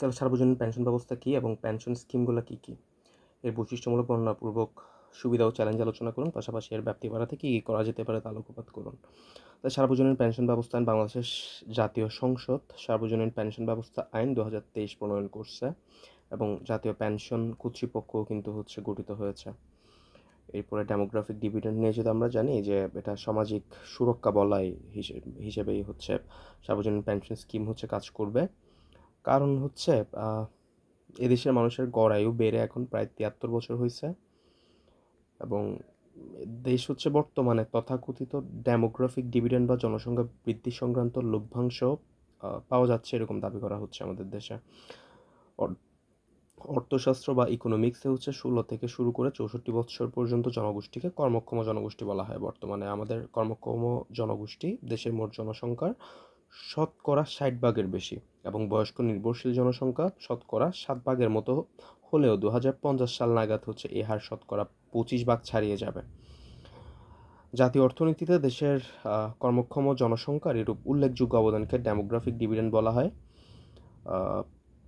তাহলে সার্বজনীন পেনশন ব্যবস্থা কী এবং পেনশন স্কিমগুলো কী কী? এর বৈশিষ্ট্যমূলক, বর্ণনাপূর্বক সুবিধা ও চ্যালেঞ্জ আলোচনা করুন, পাশাপাশি এর ব্যাপ্তি বাড়াতে কী কী করা যেতে পারে তা আলোকপাত করুন। তাই সার্বজনীন পেনশন ব্যবস্থা আইন বাংলাদেশের জাতীয় সংসদ, সার্বজনীন পেনশন ব্যবস্থা আইন দু হাজার তেইশ প্রণয়ন করছে এবং জাতীয় পেনশন কর্তৃপক্ষ কিন্তু হচ্ছে গঠিত হয়েছে। এরপরে ডেমোগ্রাফিক ডিভিডেন্ড নিয়ে যদি আমরা জানি যে এটা সামাজিক সুরক্ষা বলাই হিসেবেই হচ্ছে সার্বজনীন পেনশন স্কিম হচ্ছে কাজ করবে। কারণ হচ্ছে এদেশের মানুষের গড় আয়ু বেড়ে এখন প্রায় তিয়াত্তর বছর হয়েছে এবং দেশ হচ্ছে বর্তমানে তথাকথিত ডেমোগ্রাফিক ডিভিডেন্ড বা জনসংখ্যা বৃদ্ধি সংক্রান্ত লভ্যাংশ পাওয়া যাচ্ছে এরকম দাবি করা হচ্ছে আমাদের দেশে। অর্থশাস্ত্র বা ইকোনমিক্সে হচ্ছে ষোলো থেকে শুরু করে চৌষট্টি বছর পর্যন্ত জনগোষ্ঠীকে কর্মক্ষম জনগোষ্ঠী বলা হয় বর্তমানে। আমাদের কর্মক্ষম জনগোষ্ঠী দেশের মোট জনসংখ্যার শতকরা ষাট ভাগের বেশি এবং বয়স্ক নির্ভরশীল জনসংখ্যা শতকরা সাত ভাগের মতো হলেও দু হাজার পঞ্চাশ সাল নাগাদ হচ্ছে এ হার শতকরা পঁচিশ ভাগ ছাড়িয়ে যাবে। জাতীয় অর্থনীতিতে দেশের কর্মক্ষম জনসংখ্যার এরূপ উল্লেখযোগ্য অবদানকে ডেমোগ্রাফিক ডিভিডেন্ড বলা হয়।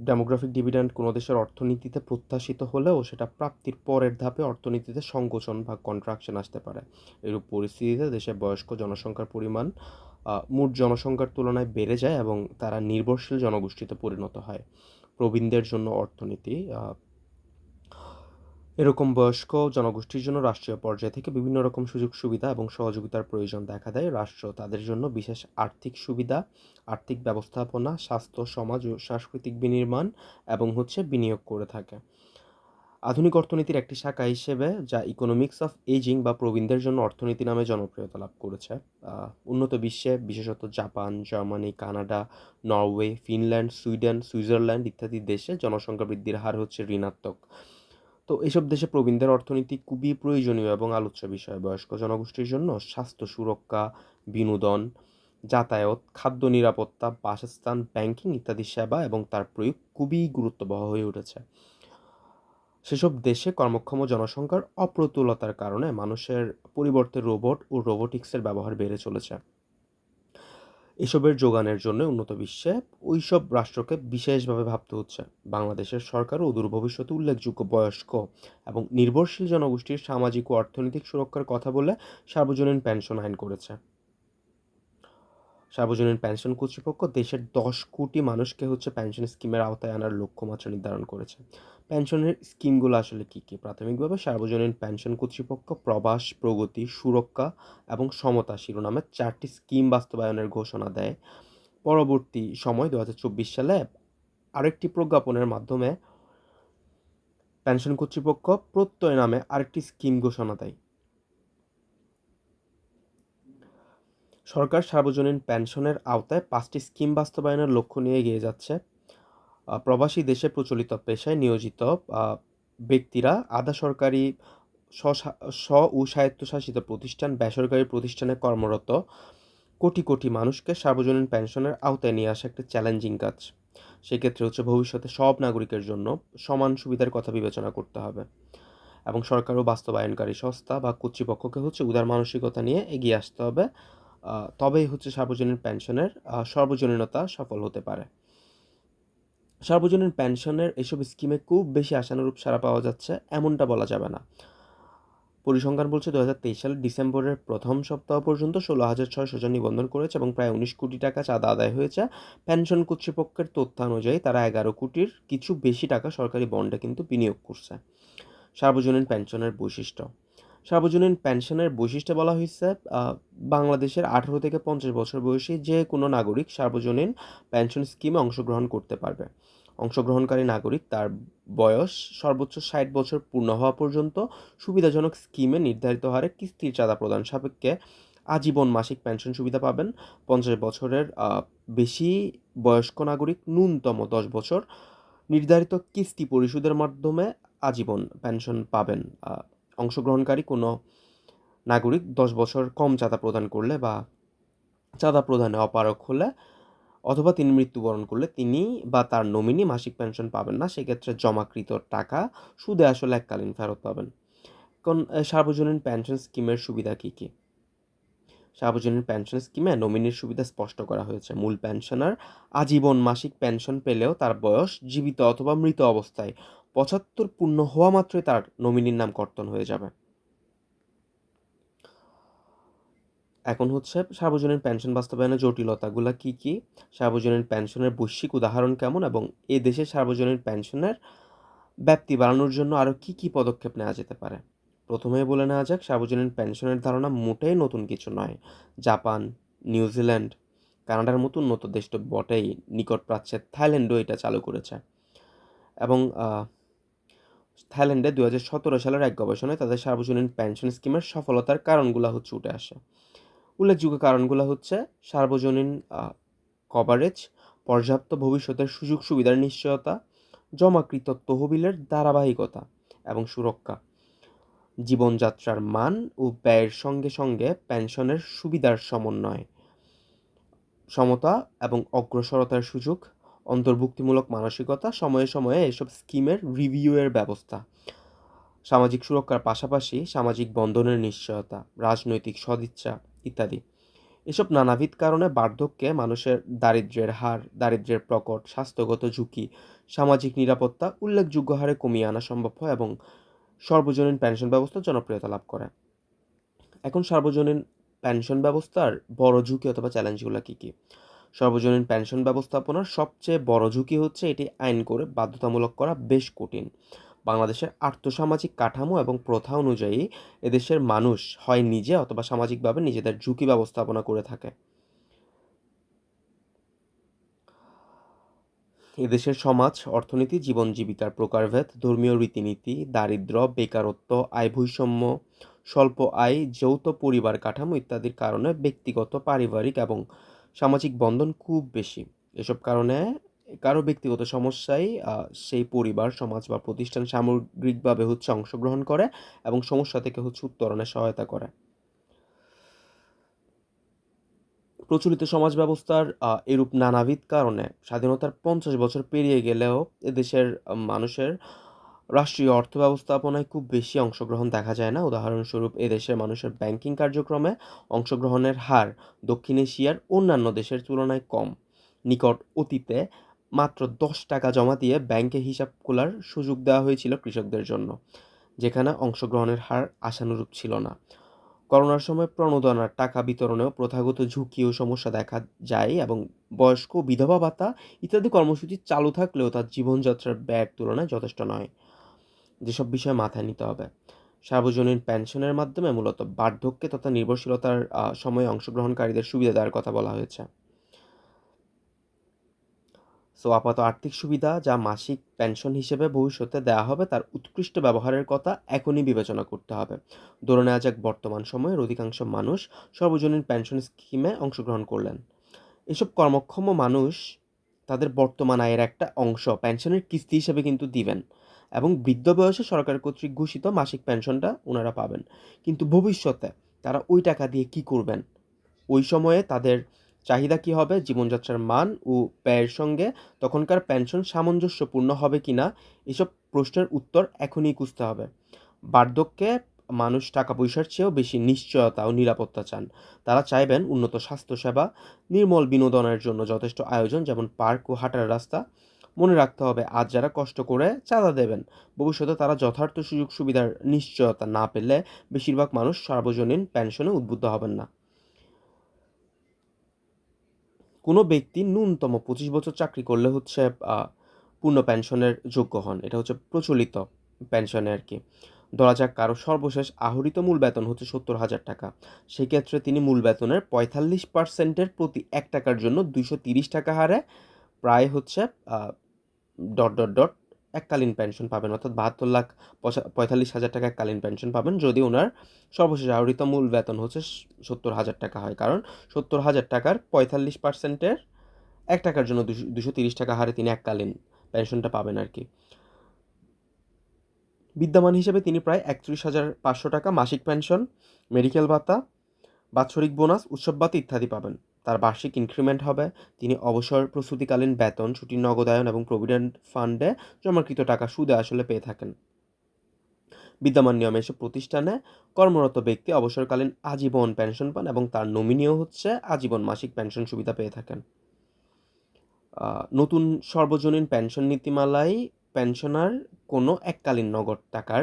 ডেমোগ্রাফিক ডিভিডেন্ড কোনো দেশের অর্থনীতিতে প্রত্যাশিত হলেও সেটা প্রাপ্তির পরের ধাপে অর্থনীতিতে সংকোচন বা কন্ট্রাকশন আসতে পারে। এরূপ পরিস্থিতিতে দেশের বয়স্ক জনসংখ্যার পরিমাণ মোট জনসংখ্যার তুলনায় বেড়ে যায় এবং তারা নির্ভরশীল জনগোষ্ঠীতে পরিণত হয়। প্রবীণদের জন্য অর্থনীতি এরকম বয়স্ক জনগোষ্ঠীর জন্য রাষ্ট্রীয় পর্যায় থেকে বিভিন্ন রকম সুযোগ সুবিধা এবং সহযোগিতার প্রয়োজন দেখা দেয়। রাষ্ট্র তাদের জন্য বিশেষ আর্থিক সুবিধা, আর্থিক ব্যবস্থাপনা, স্বাস্থ্য, সমাজ ও সাংস্কৃতিক বিনির্মাণ এবং হচ্ছে বিনিয়োগ করে থাকে। আধুনিক অর্থনীতির একটি শাখা হিসেবে যা ইকোনমিক্স অফ এজিং বা প্রবীণদের জন্য অর্থনীতি নামে জনপ্রিয়তা লাভ করেছে। উন্নত বিশ্বে, বিশেষত Japan, Germany, Canada, Norway, Finland, Sweden, Switzerland ইত্যাদি দেশে জনসংখ্যা বৃদ্ধির হার হচ্ছে ঋণাত্মক। তো এসব দেশে প্রবীণদের অর্থনীতি খুবই প্রয়োজনীয় এবং আলোচ্য বিষয়। বয়স্ক জনগোষ্ঠীর জন্য স্বাস্থ্য সুরক্ষা, বিনোদন, যাতায়াত, খাদ্য নিরাপত্তা, বাসস্থান ব্যাংকিং ইত্যাদি সেবা এবং তার প্রয়োগ খুবই গুরুত্ববহ হয়ে উঠেছে। সেসব দেশে কর্মক্ষম জনসংখ্যার অপ্রতুলতার কারণে মানুষের পরিবর্তে রোবট ও রোবোটিক্সের ব্যবহার বেড়ে চলেছে। এসবের যোগানের জন্য উন্নত বিশ্বে ওই সব রাষ্ট্রকে বিশেষভাবে ভাবতে হচ্ছে। বাংলাদেশের সরকারও অদূর ভবিষ্যতে উল্লেখযোগ্য বয়স্ক এবং নির্ভরশীল জনগোষ্ঠীর সামাজিক ও অর্থনৈতিক সুরক্ষার কথা বলে সার্বজনীন পেনশন আইন করেছে। সার্বজনীন পেনশন কর্তৃপক্ষ দেশের দশ কোটি মানুষকে হচ্ছে পেনশন স্কিমের আওতায় আনার লক্ষ্যমাত্রা নির্ধারণ করেছে। পেনশনের স্কিমগুলো আসলে কী কী? প্রাথমিকভাবে সার্বজনীন পেনশন কর্তৃপক্ষ প্রবাস, প্রগতি, সুরক্ষা এবং সমতা শিরোনামে চারটি স্কিম বাস্তবায়নের ঘোষণা দেয়। পরবর্তী সময় দু হাজার চব্বিশ সালে আরেকটি প্রজ্ঞাপনের মাধ্যমে পেনশন কর্তৃপক্ষ প্রত্যয় নামে আরেকটি স্কিম ঘোষণা দেয়। সরকার সার্বজনীন পেনশনের আওতায় পাঁচটি স্কিম বাস্তবায়নের লক্ষ্য নিয়ে এগিয়ে যাচ্ছে। প্রবাসী দেশে প্রচলিত পেশায় নিয়োজিত ব্যক্তিরা আধা সরকারি স্ব ও স্বায়ত্তশাসিত প্রতিষ্ঠান, বেসরকারি প্রতিষ্ঠানে কর্মরত কোটি কোটি মানুষকে সার্বজনীন পেনশনের আওতায় নিয়ে আসা একটা চ্যালেঞ্জিং কাজ। সেক্ষেত্রে হচ্ছে ভবিষ্যতে সব নাগরিকের জন্য সমান সুবিধার কথা বিবেচনা করতে হবে এবং সরকার ও বাস্তবায়নকারী সংস্থা বা কর্তৃপক্ষকে হচ্ছে উদার মানসিকতা নিয়ে এগিয়ে আসতে হবে। তবেই হচ্ছে সার্বজনীন পেনশনের সর্বজনীনতা সফল হতে পারে। সার্বজনীন পেনশনের এসব স্কিমে খুব বেশি আশানুরূপ সারা পাওয়া যাচ্ছে, এমনটা বলা যাবে না। পরিসংখ্যান বলছে দু হাজার তেইশ সালের ডিসেম্বরের প্রথম সপ্তাহ পর্যন্ত ষোলো হাজার ছয়শো জন নিবন্ধন করেছে এবং প্রায় উনিশ কোটি টাকা চাঁদা আদায় হয়েছে। পেনশন কর্তৃপক্ষের তথ্যানুযায়ী তারা এগারো কোটির কিছু বেশি টাকা সরকারি বন্ডে কিন্তু বিনিয়োগ করছে। সার্বজনীন পেনশনের বৈশিষ্ট্য। সার্বজনীন পেনশনের বৈশিষ্ট্য বলা হয়েছে বাংলাদেশের আঠারো থেকে পঞ্চাশ বছর বয়সী যে কোনো নাগরিক সার্বজনীন পেনশন স্কিমে অংশগ্রহণ করতে পারবে। অংশগ্রহণকারী নাগরিক তার বয়স সর্বোচ্চ ষাট বছর পূর্ণ হওয়া পর্যন্ত সুবিধাজনক স্কিমে নির্ধারিত হারে কিস্তির চাঁদা প্রদান সাপেক্ষে আজীবন মাসিক পেনশন সুবিধা পাবেন। পঞ্চাশ বছরের বেশি বয়স্ক নাগরিক ন্যূনতম দশ বছর নির্ধারিত কিস্তি পরিশোধের মাধ্যমে আজীবন পেনশন পাবেন অংশগ্রহণকারী কোনো নাগরিক দশ বছর কম চাঁদা প্রদান করলে বা চাঁদা প্রদানে অপারক হলে অথবা তিনি মৃত্যুবরণ করলে তিনি বা তার নমিনি মাসিক পেনশন পাবেন না, সেক্ষেত্রে জমাকৃত টাকা সুদে আসলে এককালীন ফেরত পাবেন। কোন সার্বজনীন পেনশন স্কিমের সুবিধা কী কী? সার্বজনীন পেনশন স্কিমে নমিনির সুবিধা স্পষ্ট করা হয়েছে। মূল পেনশনার আজীবন মাসিক পেনশন পেলেও তার বয়স জীবিত অথবা মৃত অবস্থায় পঁচাত্তর পূর্ণ হওয়া মাত্রই তার নমিনির নাম কর্তন হয়ে যাবে। এখন হচ্ছে সার্বজনীন পেনশন বাস্তবায়নের জটিলতাগুলো কি কি? সার্বজনীন পেনশনের বৈশ্বিক উদাহরণ কেমন এবং এ দেশে সার্বজনীন পেনশনের ব্যাপ্তি বাড়ানোর জন্য আরও কি কি পদক্ষেপ নেওয়া যেতে পারে? প্রথমেই বলে নেওয়া যাক, সার্বজনীন পেনশনের ধারণা মোটেই নতুন কিছু নয়। জাপান নিউজিল্যান্ড কানাডার মতো উন্নত দেশ তো বটেই নিকট প্রাচ্যের থাইল্যান্ডও এটা চালু করেছে। এবং থাইল্যান্ডে দু হাজার সতেরো সালের এক গবেষণায় তাদের সার্বজনীন পেনশন স্কিমের সফলতার কারণগুলো হচ্ছে উঠে আসে। উল্লেখযোগ্য কারণগুলো হচ্ছে সার্বজনীন কভারেজ পর্যাপ্ত ভবিষ্যতের সুযোগ সুবিধার নিশ্চয়তা, জমাকৃত তহবিলের ধারাবাহিকতা এবং সুরক্ষা, জীবনযাত্রার মান ও ব্যয়ের সঙ্গে সঙ্গে পেনশনের সুবিধার সমন্বয়, সমতা এবং অগ্রসরতার সুযোগ অন্তর্ভুক্তিমূলক মানসিকতা, সময়ে সময়ে এসব স্কিমের রিভিউয়ের ব্যবস্থা, সামাজিক সুরক্ষার পাশাপাশি সামাজিক বন্ধনের নিশ্চয়তা, রাজনৈতিক সদিচ্ছা ইত্যাদি। এসব নানাবিধ কারণে বার্ধক্যে মানুষের দারিদ্র্যের হার, দারিদ্র্যের প্রকট, স্বাস্থ্যগত ঝুঁকি, সামাজিক নিরাপত্তা, উল্লেখযোগ্য হারে কমিয়ে আনা সম্ভব হয় এবং সর্বজনীন পেনশন ব্যবস্থা জনপ্রিয়তা লাভ করে। এখন সার্বজনীন পেনশন ব্যবস্থার বড় ঝুঁকি অথবা চ্যালেঞ্জগুলো কী কী? সর্বজনীন পেনশন ব্যবস্থাপনার সবচেয়ে বড় ঝুঁকি হচ্ছে এটি আইন করে বাধ্যতামূলক করা বেশ কঠিন। বাংলাদেশের আর্থসামাজিক কাঠামো এবং প্রথা অনুযায়ী এদেশের মানুষ হয় নিজে অথবা সামাজিকভাবে নিজেদের ঝুঁকি ব্যবস্থাপনা করে থাকে। এদেশের সমাজ, অর্থনীতি, জীবন জীবিকার প্রকারভেদ, ধর্মীয় রীতিনীতি দারিদ্র বেকারত্ব, আয় বৈষম্য, স্বল্প আয়, যৌথ পরিবার কাঠামো ইত্যাদির কারণে ব্যক্তিগত, পারিবারিক এবং সামাজিক বন্ধন খুব বেশি। এসব কারণে কারও ব্যক্তিগত সমস্যায় সেই পরিবার, সমাজ বা প্রতিষ্ঠান সামগ্রিকভাবে হচ্ছে অংশগ্রহণ করে এবং সমস্যা থেকে হচ্ছে উত্তরণে সহায়তা করে। প্রচলিত সমাজ ব্যবস্থার এরূপ নানাবিধ কারণে স্বাধীনতার পঞ্চাশ বছর পেরিয়ে গেলেও এদেশের মানুষের রাষ্ট্রীয় অর্থ ব্যবস্থাপনায় খুব বেশি অংশগ্রহণ দেখা যায় না। উদাহরণস্বরূপ, এদেশের মানুষের ব্যাংকিং কার্যক্রমে অংশগ্রহণের হার দক্ষিণ এশিয়ার অন্যান্য দেশের তুলনায় কম। নিকট অতীতে মাত্র দশ টাকা জমা দিয়ে ব্যাংকে হিসাব খোলার সুযোগ দেওয়া হয়েছিল কৃষকদের জন্য, যেখানে অংশগ্রহণের হার আশানুরূপ ছিল না। করোনার সময় প্রণোদনার টাকা বিতরণেও প্রথাগত ঝুঁকি ও সমস্যা দেখা যায় এবং বয়স্ক, বিধবা ভাতা ইত্যাদি কর্মসূচি চালু থাকলেও তার জীবনযাত্রার ব্যয়ের তুলনায় যথেষ্ট নয়। যেসব বিষয় মাথায় নিতে হবে। সার্বজনীন পেনশনের মাধ্যমে মূলত বার্ধক্যে তথা নির্ভরশীলতার সময়ে অংশগ্রহণকারীদের সুবিধা দেওয়ার কথা বলা হয়েছে। সো, আপাত আর্থিক সুবিধা যা মাসিক পেনশন হিসেবে ভবিষ্যতে দেওয়া হবে তার উৎকৃষ্ট ব্যবহারের কথা এখনই বিবেচনা করতে হবে। ধরে নেওয়া যাক বর্তমান সময়ের অধিকাংশ মানুষ সর্বজনীন পেনশন স্কিমে অংশগ্রহণ করলেন। এসব কর্মক্ষম মানুষ তাদের বর্তমান আয়ের একটা অংশ পেনশনের কিস্তি হিসেবে কিন্তু দিবেন। এবং বৃদ্ধ বয়সে সরকার কর্তৃক ঘোষিত মাসিক পেনশনটা ওনারা পাবেন। কিন্তু ভবিষ্যতে তারা ওই টাকা দিয়ে কি করবেন? ওই সময়ে তাদের চাহিদা কী হবে? জীবনযাত্রার মান ও ব্যয়ের সঙ্গে তখনকার পেনশন সামঞ্জস্যপূর্ণ হবে কি না এসব প্রশ্নের উত্তর এখনই খুঁজতে হবে। বার্ধক্যে মানুষ টাকা পয়সার চেয়েও বেশি নিশ্চয়তা ও নিরাপত্তা চান। তারা চাইবেন উন্নত স্বাস্থ্যসেবা, নির্মল বিনোদনের জন্য যথেষ্ট আয়োজন, যেমন পার্ক ও হাঁটার রাস্তা মনে রাখতে হবে, আজ যারা কষ্ট করে চাঁদা দেবেন, ভবিষ্যতে তারা যথার্থ সুযোগ সুবিধার নিশ্চয়তা না পেলে বেশিরভাগ মানুষ সার্বজনীন পেনশনে উদ্বুদ্ধ হবেন না। কোনো ব্যক্তি ন্যূনতম পঁচিশ বছর চাকরি করলে হচ্ছে পূর্ণ পেনশনের যোগ্য হন, এটা হচ্ছে প্রচলিত পেনশনে আর কি। ধরা যাক কারও সর্বশেষ আহরিত মূল বেতন হচ্ছে সত্তর হাজার টাকা, সেক্ষেত্রে তিনি মূল বেতনের পঁয়তাল্লিশ পার্সেন্টের প্রতি এক টাকার জন্য দুইশো তিরিশ টাকা হারে, প্রায় হচ্ছে ডট ডট ডট এককালীন পেনশন পাবেন। অর্থাৎ বাহাত্তর লাখ পঁয়তাল্লিশ হাজার টাকা এককালীন পেনশন পাবেন। যদি ওনার সর্বশেষ আহরিত মূল বেতন হচ্ছে সত্তর হাজার টাকা হয়। কারণ সত্তর হাজার টাকার পঁয়তাল্লিশ পার্সেন্টের এক টাকার জন্য দুশো তিরিশ টাকা হারে তিনি এককালীন পেনশনটা পাবেন আর কি। বিদ্যমান হিসেবে তিনি প্রায় একত্রিশ হাজার পাঁচশো টাকা মাসিক পেনশন মেডিকেল ভাতা, বাৎসরিক বোনাস উৎসব ভাতা ইত্যাদি পাবেন। তার বার্ষিক ইনক্রিমেন্ট হবে। তিনি অবসর প্রস্তুতিকালীন বেতন ছুটির নগদায়ন এবং প্রভিডেন্ট ফান্ডে জমাকৃত টাকা সুদে আসলে পেয়ে থাকেন। বিদ্যমান নিয়মে এসব প্রতিষ্ঠানে কর্মরত ব্যক্তি অবসরকালীন আজীবন পেনশন পান এবং তার নমিনিও হচ্ছে আজীবন মাসিক পেনশন সুবিধা পেয়ে থাকেন। নতুন সর্বজনীন পেনশন নীতিমালায় পেনশনার কোনো এককালীন নগদ টাকার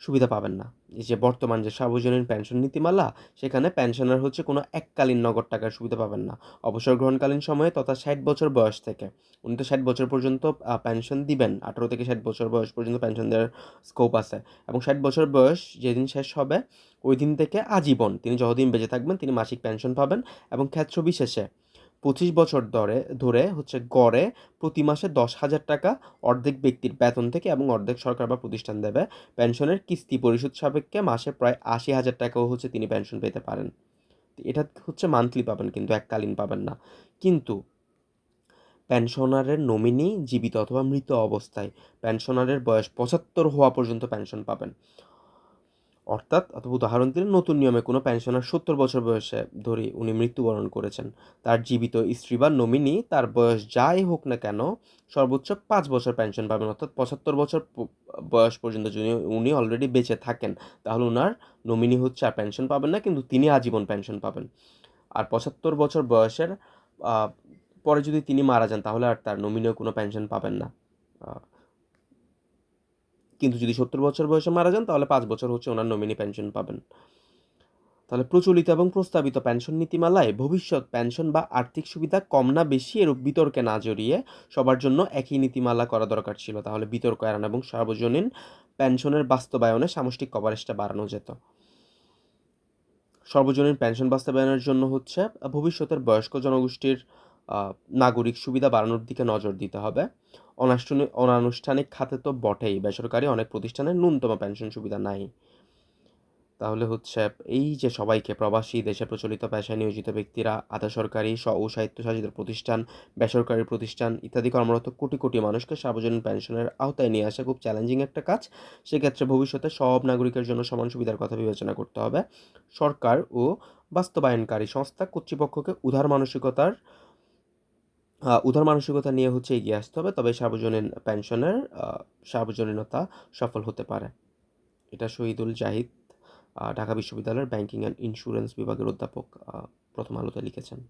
সুবিধা পাবেন না। এই যে বর্তমান যে সার্বজনীন পেনশন নীতিমালা, সেখানে পেনশনার হচ্ছে কোনো এককালীন নগদ টাকার সুবিধা পাবেন না। অবসর গ্রহণকালীন সময়ে তথা ষাট বছর বয়স থেকে। উনি তো ষাট বছর পর্যন্ত পেনশন দিবেন। আঠারো থেকে ষাট বছর বয়স পর্যন্ত পেনশন দেওয়ার স্কোপ আছে। এবং ষাট বছর বয়স যেদিন শেষ হবে, ওই দিন থেকে আজীবন তিনি যতদিন বেঁচে থাকবেন, তিনি মাসিক পেনশন পাবেন এবং ক্ষেত্র বিশেষে পঁচিশ বছর ধরে ধরে হচ্ছে গড়ে প্রতি মাসে দশ হাজার টাকা অর্ধেক ব্যক্তির বেতন থেকে এবং অর্ধেক সরকার বা প্রতিষ্ঠান দেবে পেনশনের কিস্তি পরিশোধ সাপেক্ষে মাসে প্রায় আশি হাজার টাকাও হচ্ছে তিনি পেনশন পেতে পারেন। এটা হচ্ছে মান্থলি পাবেন কিন্তু এককালীন পাবেন না। কিন্তু পেনশনারের নমিনি জীবিত অথবা মৃত অবস্থায় পেনশনারের বয়স পঁচাত্তর হওয়া পর্যন্ত পেনশন পাবেন। অর্থাৎ, অথবা উদাহরণ দিলে নতুন নিয়মে কোনো পেনশনার সত্তর বছর বয়সে ধরে উনি মৃত্যুবরণ করেছেন। তার জীবিত স্ত্রী বা নমিনি, তার বয়স যাই হোক না কেন, সর্বোচ্চ পাঁচ বছর পেনশন পাবেন, অর্থাৎ পঁচাত্তর বছর বয়স পর্যন্ত যদি উনি অলরেডি বেঁচে থাকেন, তাহলে ওনার নমিনি হচ্ছে আর পেনশন পাবেন না, কিন্তু তিনি আজীবন পেনশন পাবেন। আর পঁচাত্তর বছর বয়সের পরে যদি তিনি মারা যান, তাহলে আর তার নমিনিও কোনো পেনশন পাবেন না। কিন্তু যদি সত্তর বছর বয়সে মারা যান, তাহলে পাঁচ বছর হচ্ছে ওনার নমিনি পেনশন পাবেন। তাহলে প্রচলিত এবং প্রস্তাবিত পেনশন নীতিমালায় ভবিষ্যৎ পেনশন বা আর্থিক সুবিধা কম না বেশি এরূপ বিতর্কে না জড়িয়ে সবার জন্য একই নীতিমালা করা দরকার ছিল। তাহলে বিতর্ক এড়ানো এবং সার্বজনীন পেনশনের বাস্তবায়নে সামষ্টিক কভারেজটা বাড়ানো যেত। সর্বজনীন পেনশন বাস্তবায়নের জন্য হচ্ছে ভবিষ্যতের বয়স্ক জনগোষ্ঠীর নাগরিক সুবিধা বাড়ানোর দিকে নজর দিতে হবে। অনানুষ্ঠানিক খাতে তো বটেই, বেসরকারি অনেক প্রতিষ্ঠানের ন্যূনতম পেনশন সুবিধা নাই। তাহলে হচ্ছে এই যে সবাইকে, প্রবাসী, দেশে প্রচলিত পেশায় নিয়োজিত ব্যক্তিরা, আধা সরকারি স্ব ও স্বায়ত্তশাসিত প্রতিষ্ঠান, বেসরকারি প্রতিষ্ঠান ইত্যাদি কর্মরত কোটি কোটি মানুষকে সার্বজনীন পেনশনের আওতায় নিয়ে আসা খুব চ্যালেঞ্জিং একটা কাজ। সেক্ষেত্রে ভবিষ্যতে সব নাগরিকের জন্য সমান সুবিধার কথা বিবেচনা করতে হবে। সরকার ও বাস্তবায়নকারী সংস্থা কর্তৃপক্ষকে উদার মানসিকতার উদার মানসিকতা নিয়ে হচ্ছে এগিয়ে আসতে হবে, তবে সার্বজনীন পেনশনের সার্বজনীনতা সফল হতে পারে। এটা শহীদুল জাহিদ ঢাকা বিশ্ববিদ্যালয়ের ব্যাংকিং অ্যান্ড ইন্স্যুরেন্স বিভাগের অধ্যাপক প্রথম আলোতে লিখেছেন।